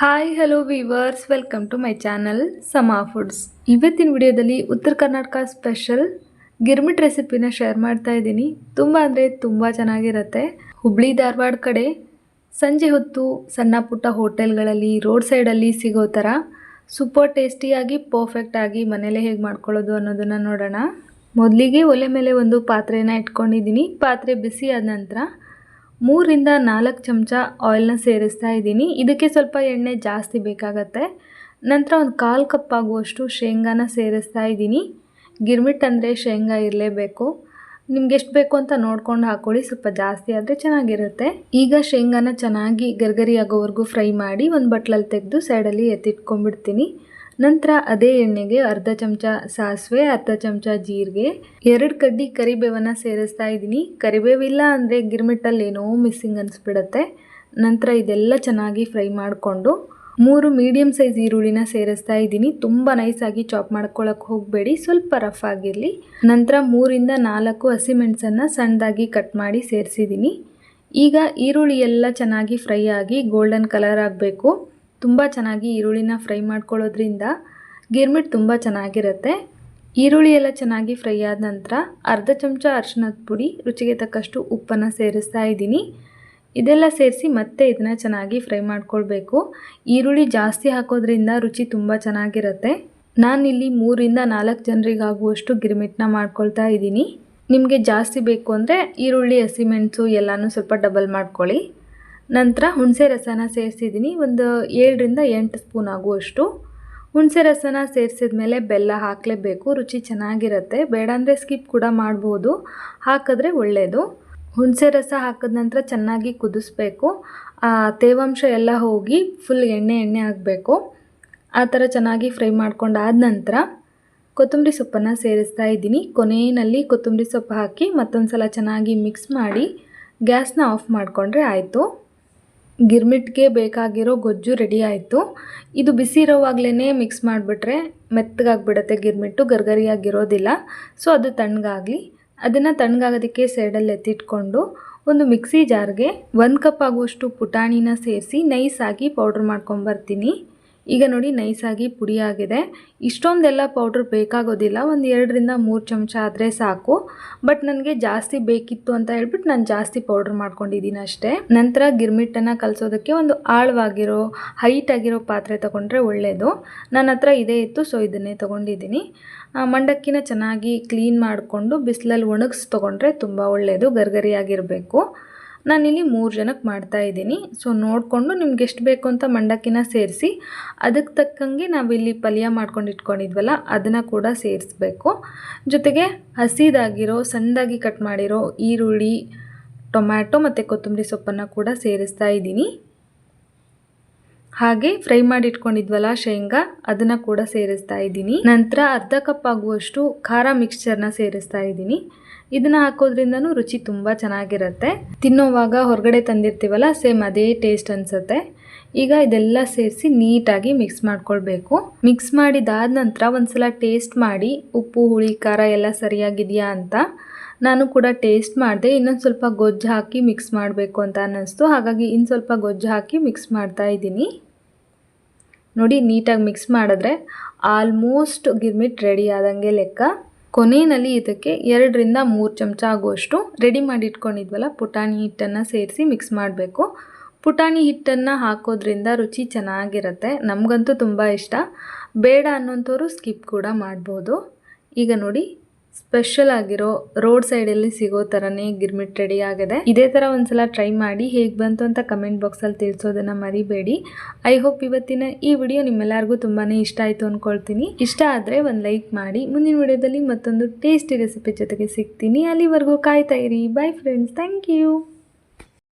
Hi hello viewers welcome to my channel Sama foods ಇವತ್ತಿನ ವಿಡಿಯೋದಲ್ಲಿ ಉತ್ತರ ಕರ್ನಾಟಕ ಸ್ಪೆಷಲ್ ಗಿರ್ಮಿಟ್ ರೆಸಿಪಿನ ಶೇರ್ ಮಾಡ್ತಾ ಇದ್ದೀನಿ. ತುಂಬ ಅಂದರೆ ತುಂಬ ಚೆನ್ನಾಗಿರುತ್ತೆ. ಹುಬ್ಳಿ ಧಾರವಾಡ ಕಡೆ ಸಂಜೆ ಹೊತ್ತು ಸಣ್ಣ ಪುಟ್ಟ ಹೋಟೆಲ್ಗಳಲ್ಲಿ ರೋಡ್ ಸೈಡಲ್ಲಿ ಸಿಗೋ ಥರ ಸೂಪರ್ ಟೇಸ್ಟಿಯಾಗಿ ಪರ್ಫೆಕ್ಟಾಗಿ ಮನೇಲೇ ಹೇಗೆ ಮಾಡ್ಕೊಳ್ಳೋದು ಅನ್ನೋದನ್ನು ನೋಡೋಣ. ಮೊದಲಿಗೆ ಒಲೆ ಮೇಲೆ ಒಂದು ಪಾತ್ರೆನ ಇಟ್ಕೊಂಡಿದ್ದೀನಿ. ಪಾತ್ರೆ ಬಿಸಿ ಆದ ನಂತರ ಮೂರಿಂದ ನಾಲ್ಕು ಚಮಚ ಆಯಿಲ್ನ ಸೇರಿಸ್ತಾ ಇದ್ದೀನಿ. ಇದಕ್ಕೆ ಸ್ವಲ್ಪ ಎಣ್ಣೆ ಜಾಸ್ತಿ ಬೇಕಾಗತ್ತೆ. ನಂತರ ಒಂದು ಕಾಲು ಕಪ್ ಆಗುವಷ್ಟು ಶೇಂಗಾನ ಸೇರಿಸ್ತಾ ಇದ್ದೀನಿ. ಗಿರ್ಮಿಟ್ ಅಂದರೆ ಶೇಂಗಾ ಇರಲೇಬೇಕು. ನಿಮ್ಗೆ ಎಷ್ಟು ಬೇಕು ಅಂತ ನೋಡ್ಕೊಂಡು ಹಾಕ್ಕೊಳ್ಳಿ ಸ್ವಲ್ಪ ಜಾಸ್ತಿ ಆದರೆ ಚೆನ್ನಾಗಿರುತ್ತೆ. ಈಗ ಶೇಂಗಾನ ಚೆನ್ನಾಗಿ ಗರ್ಗರಿ ಆಗೋವರೆಗೂ ಫ್ರೈ ಮಾಡಿ ಒಂದು ಬಟ್ಲಲ್ಲಿ ತೆಗೆದು ಸೈಡಲ್ಲಿ ಎತ್ತಿಟ್ಕೊಂಡ್ಬಿಡ್ತೀನಿ. ನಂತರ ಅದೇ ಎಣ್ಣೆಗೆ ಅರ್ಧ ಚಮಚ ಸಾಸಿವೆ, ಅರ್ಧ ಚಮಚ ಜೀರಿಗೆ, ಎರಡು ಕಡ್ಡಿ ಕರಿಬೇವನ್ನು ಸೇರಿಸ್ತಾ ಇದ್ದೀನಿ. ಕರಿಬೇವಿಲ್ಲ ಅಂದರೆ ಗಿರ್ಮಿಟ್ಟಲ್ಲಿ ಏನೋ ಮಿಸ್ಸಿಂಗ್ ಅನಿಸ್ಬಿಡತ್ತೆ. ನಂತರ ಇದೆಲ್ಲ ಚೆನ್ನಾಗಿ ಫ್ರೈ ಮಾಡಿಕೊಂಡು ಮೂರು ಮೀಡಿಯಮ್ ಸೈಜ್ ಈರುಳ್ಳಿನ ಸೇರಿಸ್ತಾ ಇದ್ದೀನಿ. ತುಂಬ ನೈಸಾಗಿ ಚಾಪ್ ಮಾಡ್ಕೊಳ್ಳೋಕೆ ಹೋಗಬೇಡಿ. ಸ್ವಲ್ಪ ರಫ್ ಆಗಿರಲಿ. ನಂತರ ಮೂರಿಂದ ನಾಲ್ಕು ಹಸಿಮೆಣಸನ್ನು ಸಣ್ಣದಾಗಿ ಕಟ್ ಮಾಡಿ ಸೇರಿಸಿದ್ದೀನಿ. ಈಗ ಈರುಳ್ಳಿ ಎಲ್ಲ ಚೆನ್ನಾಗಿ ಫ್ರೈ ಆಗಿ ಗೋಲ್ಡನ್ ಕಲರ್ ಆಗಬೇಕು. ತುಂಬ ಚೆನ್ನಾಗಿ ಈರುಳ್ಳಿನ ಫ್ರೈ ಮಾಡ್ಕೊಳ್ಳೋದ್ರಿಂದ ಗಿರ್ಮಿಟ್ ತುಂಬ ಚೆನ್ನಾಗಿರುತ್ತೆ. ಈರುಳ್ಳಿ ಎಲ್ಲ ಚೆನ್ನಾಗಿ ಫ್ರೈ ಆದ ನಂತರ ಅರ್ಧ ಚಮಚ ಅರಿಶಿನದ ಪುಡಿ, ರುಚಿಗೆ ತಕ್ಕಷ್ಟು ಉಪ್ಪನ್ನು ಸೇರಿಸ್ತಾ ಇದ್ದೀನಿ. ಇದೆಲ್ಲ ಸೇರಿಸಿ ಮತ್ತೆ ಇದನ್ನು ಚೆನ್ನಾಗಿ ಫ್ರೈ ಮಾಡ್ಕೊಳ್ಬೇಕು. ಈರುಳ್ಳಿ ಜಾಸ್ತಿ ಹಾಕೋದ್ರಿಂದ ರುಚಿ ತುಂಬ ಚೆನ್ನಾಗಿರುತ್ತೆ. ನಾನಿಲ್ಲಿ ಮೂರಿಂದ ನಾಲ್ಕು ಜನರಿಗಾಗುವಷ್ಟು ಗಿರ್ಮಿಟ್ನ ಮಾಡ್ಕೊಳ್ತಾ ಇದ್ದೀನಿ. ನಿಮಗೆ ಜಾಸ್ತಿ ಬೇಕು ಅಂದರೆ ಈರುಳ್ಳಿ ಹಸಿಮೆಣಸು ಎಲ್ಲನೂ ಸ್ವಲ್ಪ ಡಬಲ್ ಮಾಡ್ಕೊಳ್ಳಿ. ನಂತರ ಹುಣಸೆ ರಸನ ಸೇರಿಸಿದ್ದೀನಿ. ಒಂದು ಏಳರಿಂದ ಎಂಟು ಸ್ಪೂನ್ ಆಗುವಷ್ಟು. ಹುಣಸೆ ರಸನ ಸೇರಿಸಿದ ಮೇಲೆ ಬೆಲ್ಲ ಹಾಕಲೇಬೇಕು. ರುಚಿ ಚೆನ್ನಾಗಿರುತ್ತೆ. ಬೇಡ ಅಂದರೆ ಸ್ಕಿಪ್ ಕೂಡ ಮಾಡ್ಬೋದು. ಹಾಕಿದ್ರೆ ಒಳ್ಳೆಯದು ಹುಣಸೆ ರಸ ಹಾಕಿದ ನಂತರ ಚೆನ್ನಾಗಿ ಕುದಿಸ್ಬೇಕು. ತೇವಾಂಶ ಎಲ್ಲ ಹೋಗಿ ಫುಲ್ ಎಣ್ಣೆ ಎಣ್ಣೆ ಆಗಬೇಕು ಆ ಥರ ಚೆನ್ನಾಗಿ ಫ್ರೈ ಮಾಡ್ಕೊಂಡಾದ ನಂತರ ಕೊತ್ತಂಬರಿ ಸೊಪ್ಪನ್ನು ಸೇರಿಸ್ತಾ ಇದ್ದೀನಿ. ಕೊನೆಯಲ್ಲಿ ಕೊತ್ತಂಬರಿ ಸೊಪ್ಪು ಹಾಕಿ ಮತ್ತೊಂದು ಸಲ ಚೆನ್ನಾಗಿ ಮಿಕ್ಸ್ ಮಾಡಿ ಗ್ಯಾಸ್ನ ಆಫ್ ಮಾಡಿಕೊಂಡ್ರೆ ಆಯಿತು. ಗಿರ್ಮಿಟ್ಗೆ ಬೇಕಾಗಿರೋ ಗೊಜ್ಜು ರೆಡಿ ಆಯಿತು. ಇದು ಬಿಸಿ ಇರೋವಾಗಲೇ ಮಿಕ್ಸ್ ಮಾಡಿಬಿಟ್ರೆ ಮೆತ್ತಗಾಗ್ಬಿಡತ್ತೆ ಗಿರ್ಮಿಟ್ಟು, ಗರ್ಗರಿಯಾಗಿರೋದಿಲ್ಲ. ಸೊ ಅದು ತಣ್ಣಗಾಗಲಿ. ಅದನ್ನು ತಣ್ಣಗಾಗೋದಕ್ಕೆ ಸೈಡಲ್ಲಿ ಎತ್ತಿಟ್ಕೊಂಡು ಒಂದು ಮಿಕ್ಸಿ ಜಾರ್ಗೆ ಒಂದು ಕಪ್ ಆಗುವಷ್ಟು ಪುಟಾಣಿನ ಸೇರಿಸಿ ನೈಸಾಗಿ ಪೌಡ್ರ್ ಮಾಡ್ಕೊಂಬರ್ತೀನಿ ಈಗ ನೋಡಿ ನೈಸಾಗಿ ಪುಡಿ ಆಗಿದೆ ಇಷ್ಟೊಂದೆಲ್ಲ ಪೌಡ್ರ್ ಬೇಕಾಗೋದಿಲ್ಲ. ಒಂದು ಎರಡರಿಂದ ಮೂರು ಚಮಚ ಆದರೆ ಸಾಕು. ಬಟ್ ನನಗೆ ಜಾಸ್ತಿ ಬೇಕಿತ್ತು ಅಂತ ಹೇಳ್ಬಿಟ್ಟು ನಾನು ಜಾಸ್ತಿ ಪೌಡ್ರ್ ಮಾಡ್ಕೊಂಡಿದ್ದೀನಿ ಅಷ್ಟೇ. ನಂತರ ಗಿರ್ಮಿಟ್ಟನ್ನು ಕಲಿಸೋದಕ್ಕೆ ಒಂದು ಆಳವಾಗಿರೋ ಹೈಟ್ ಆಗಿರೋ ಪಾತ್ರೆ ತೊಗೊಂಡ್ರೆ ಒಳ್ಳೆಯದು ನನ್ನ ಹತ್ರ ಇದೇ ಇತ್ತು ಸೊ ಇದನ್ನೇ ತೊಗೊಂಡಿದ್ದೀನಿ ಮಂಡಕ್ಕಿನ ಚೆನ್ನಾಗಿ ಕ್ಲೀನ್ ಮಾಡಿಕೊಂಡು ಬಿಸಿಲಲ್ಲಿ ಒಣಗಿಸಿ ತೊಗೊಂಡ್ರೆ ತುಂಬ ಒಳ್ಳೆಯದು ಗರ್ಗರಿಯಾಗಿರಬೇಕು. ನಾನಿಲ್ಲಿ ಮೂರು ಜನಕ್ಕೆ ಮಾಡ್ತಾ ಇದ್ದೀನಿ. ಸೊ ನೋಡಿಕೊಂಡು ನಿಮ್ಗೆ ಎಷ್ಟು ಬೇಕು ಅಂತ ಮಂಡಕ್ಕಿನ ಸೇರಿಸಿ ಅದಕ್ಕೆ ತಕ್ಕಂಗೆ ನಾವಿಲ್ಲಿ ಪಲ್ಯ ಮಾಡ್ಕೊಂಡು ಇಟ್ಕೊಂಡಿದ್ವಲ್ಲ, ಅದನ್ನು ಕೂಡ ಸೇರಿಸ್ಬೇಕು. ಜೊತೆಗೆ ಹಸಿದಾಗಿರೋ, ಸಣ್ಣದಾಗಿ ಕಟ್ ಮಾಡಿರೋ ಈರುಳ್ಳಿ, ಟೊಮ್ಯಾಟೊ ಮತ್ತು ಕೊತ್ತಂಬರಿ ಸೊಪ್ಪನ್ನು ಕೂಡ ಸೇರಿಸ್ತಾ ಇದ್ದೀನಿ. ಹಾಗೆ ಫ್ರೈ ಮಾಡಿ ಇಟ್ಕೊಂಡಿದ್ವಲ್ಲ ಶೇಂಗಾ, ಅದನ್ನು ಕೂಡ ಸೇರಿಸ್ತಾ ಇದ್ದೀನಿ. ನಂತರ ಅರ್ಧ ಕಪ್ ಆಗುವಷ್ಟು ಖಾರ ಮಿಕ್ಸ್ಚರ್ನ ಸೇರಿಸ್ತಾ ಇದ್ದೀನಿ. ಇದನ್ನು ಹಾಕೋದ್ರಿಂದನೂ ರುಚಿ ತುಂಬ ಚೆನ್ನಾಗಿರುತ್ತೆ. ತಿನ್ನೋವಾಗ ಹೊರಗಡೆ ತಂದಿರ್ತೀವಲ್ಲ, ಸೇಮ್ ಅದೇ ಟೇಸ್ಟ್ ಅನಿಸುತ್ತೆ. ಈಗ ಇದೆಲ್ಲ ಸೇರಿಸಿ ನೀಟಾಗಿ ಮಿಕ್ಸ್ ಮಾಡ್ಕೊಳ್ಬೇಕು. ಮಿಕ್ಸ್ ಮಾಡಿದಾದ ನಂತರ ಒಂದ್ಸಲ ಟೇಸ್ಟ್ ಮಾಡಿ, ಉಪ್ಪು, ಹುಳಿ, ಖಾರ ಎಲ್ಲ ಸರಿಯಾಗಿದೆಯಾ ಅಂತ ನಾನು ಕೂಡ ಟೇಸ್ಟ್ ಮಾಡಿದೆ. ಇನ್ನೊಂದು ಸ್ವಲ್ಪ ಗೊಜ್ಜು ಹಾಕಿ ಮಿಕ್ಸ್ ಮಾಡಬೇಕು ಅಂತ ಅನ್ನಿಸ್ತು. ಹಾಗಾಗಿ ಇನ್ನು ಸ್ವಲ್ಪ ಗೊಜ್ಜು ಹಾಕಿ ಮಿಕ್ಸ್ ಮಾಡ್ತಾ ಇದ್ದೀನಿ. ನೋಡಿ, ನೀಟಾಗಿ ಮಿಕ್ಸ್ ಮಾಡಿದ್ರೆ ಆಲ್ಮೋಸ್ಟ್ ಗಿರ್ಮಿಟ್ ರೆಡಿ ಆದಂಗೆ ಲೆಕ್ಕ. ಕೊನೆಯಲ್ಲಿ ಇದಕ್ಕೆ ಎರಡರಿಂದ ಮೂರು ಚಮಚ ಆಗುವಷ್ಟು ರೆಡಿ ಮಾಡಿ ಇಟ್ಕೊಂಡಿದ್ವಲ್ಲ, ಪುಟಾಣಿ ಹಿಟ್ಟನ್ನು ಸೇರಿಸಿ ಮಿಕ್ಸ್ ಮಾಡಬೇಕು. ಪುಟಾಣಿ ಹಿಟ್ಟನ್ನು ಹಾಕೋದ್ರಿಂದ ರುಚಿ ಚೆನ್ನಾಗಿರುತ್ತೆ, ನಮಗಂತೂ ತುಂಬ ಇಷ್ಟ. ಬೇಡ ಅನ್ನೋಂಥವ್ರು ಸ್ಕಿಪ್ ಕೂಡ ಮಾಡ್ಬೋದು. ಈಗ ನೋಡಿ ಸ್ಪೆಷಲ್ ಆಗಿರೋ ರೋಡ್ ಸೈಡಲ್ಲಿ ಸಿಗೋ ಥರನೇ ಗಿರ್ಮಿಟ್ ರೆಡಿ ಆಗಿದೆ. ಇದೇ ಥರ ಒಂದ್ಸಲ ಟ್ರೈ ಮಾಡಿ ಹೇಗೆ ಬಂತು ಅಂತ ಕಮೆಂಟ್ ಬಾಕ್ಸಲ್ಲಿ ತಿಳಿಸೋದನ್ನ ಮರಿಬೇಡಿ. ಐ ಹೋಪ್ ಇವತ್ತಿನ ಈ ವಿಡಿಯೋ ನಿಮ್ಮೆಲ್ಲರಿಗೂ ತುಂಬಾ ಇಷ್ಟ ಆಯಿತು ಅಂದ್ಕೊಳ್ತೀನಿ ಇಷ್ಟ ಆದರೆ ಒಂದು ಲೈಕ್ ಮಾಡಿ. ಮುಂದಿನ ವಿಡಿಯೋದಲ್ಲಿ ಮತ್ತೊಂದು ಟೇಸ್ಟಿ ರೆಸಿಪಿ ಜೊತೆಗೆ ಸಿಗ್ತೀನಿ. ಅಲ್ಲಿವರೆಗೂ ಕಾಯ್ತಾ ಇರಿ. Bye friends thank you